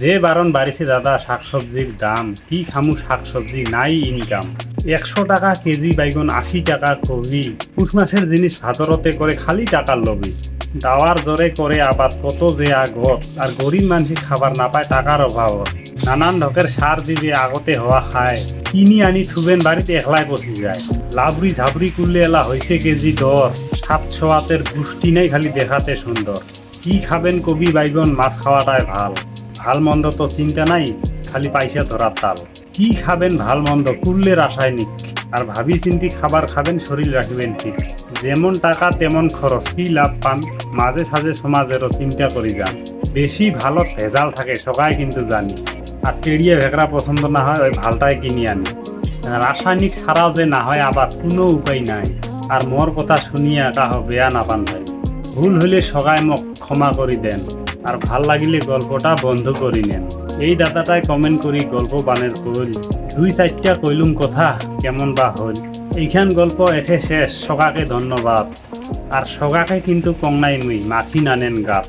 যে বারণ বাড়িছে দাদা, শাকসবজির দাম। কি খামু শাকসবজি? নাই ইনকাম। একশো টাকা কেজি বাইগন, আশি টাকা কবি। পুষ মাসের জিনিস ভাদরতে করে খালি টাকার লবি দাওয়ার জোরে করে আবাদ কত যে আগত। আর গরিব মানুষ খাবার না পায় টাকার অভাবত। নানান ধকের সার দিবে আগতে হওয়া খায়। কিনি আনি থুবেন বাড়িতে একলাই পচি যায়। লাভরি ঝাবরি করলে এলা হয়েছে কেজি দর। সাত হাতের পুষ্টি নেই খালি দেখাতে সুন্দর। কি খাবেন কবি বাইগন? মাছ খাওয়াটাই ভালো। ভালো মন্দ তো চিন্তা নাই, খালি পাইসা ধরার তাল। কি খাবেন ভালো মন্দ করলে রাসায়নিক। আর ভাবি চিন্তি খাবার খাবেন, শরীর রাখবেন ঠিক। যেমন টাকা, তেমন খরচ। কি লাভ পান? মাঝে সাঝে সমাজেরও চিন্তা করি যান। বেশি ভালো ভেজাল থাকে, সবাই কিন্তু জানি। আর টেড়িয়ে ভেকরা পছন্দ না হয়, ওই ভালটাই কিনি আনি। রাসায়নিক ছাড়াও যে না হয়, আবার কোনো উপায় নাই। আর মোর কথা শুনিয়া কাহ বেয়া না পান ভাই। ভুল হলে সবাই মোক ক্ষমা করি দেন। আর ভালো লাগিলে গল্পটা বন্ধ করি নেন। এই দাদাটাই কমেন্ট করি গল্প বানের কইল দুই চারটা কইলুম কথা, কেমন বা হল? এইখান গল্প এঠে শেষ সকাকে ধন্যবাদ। আর সকাকে কিন্তু কংনাই মুই মাখি নানেন গাপ।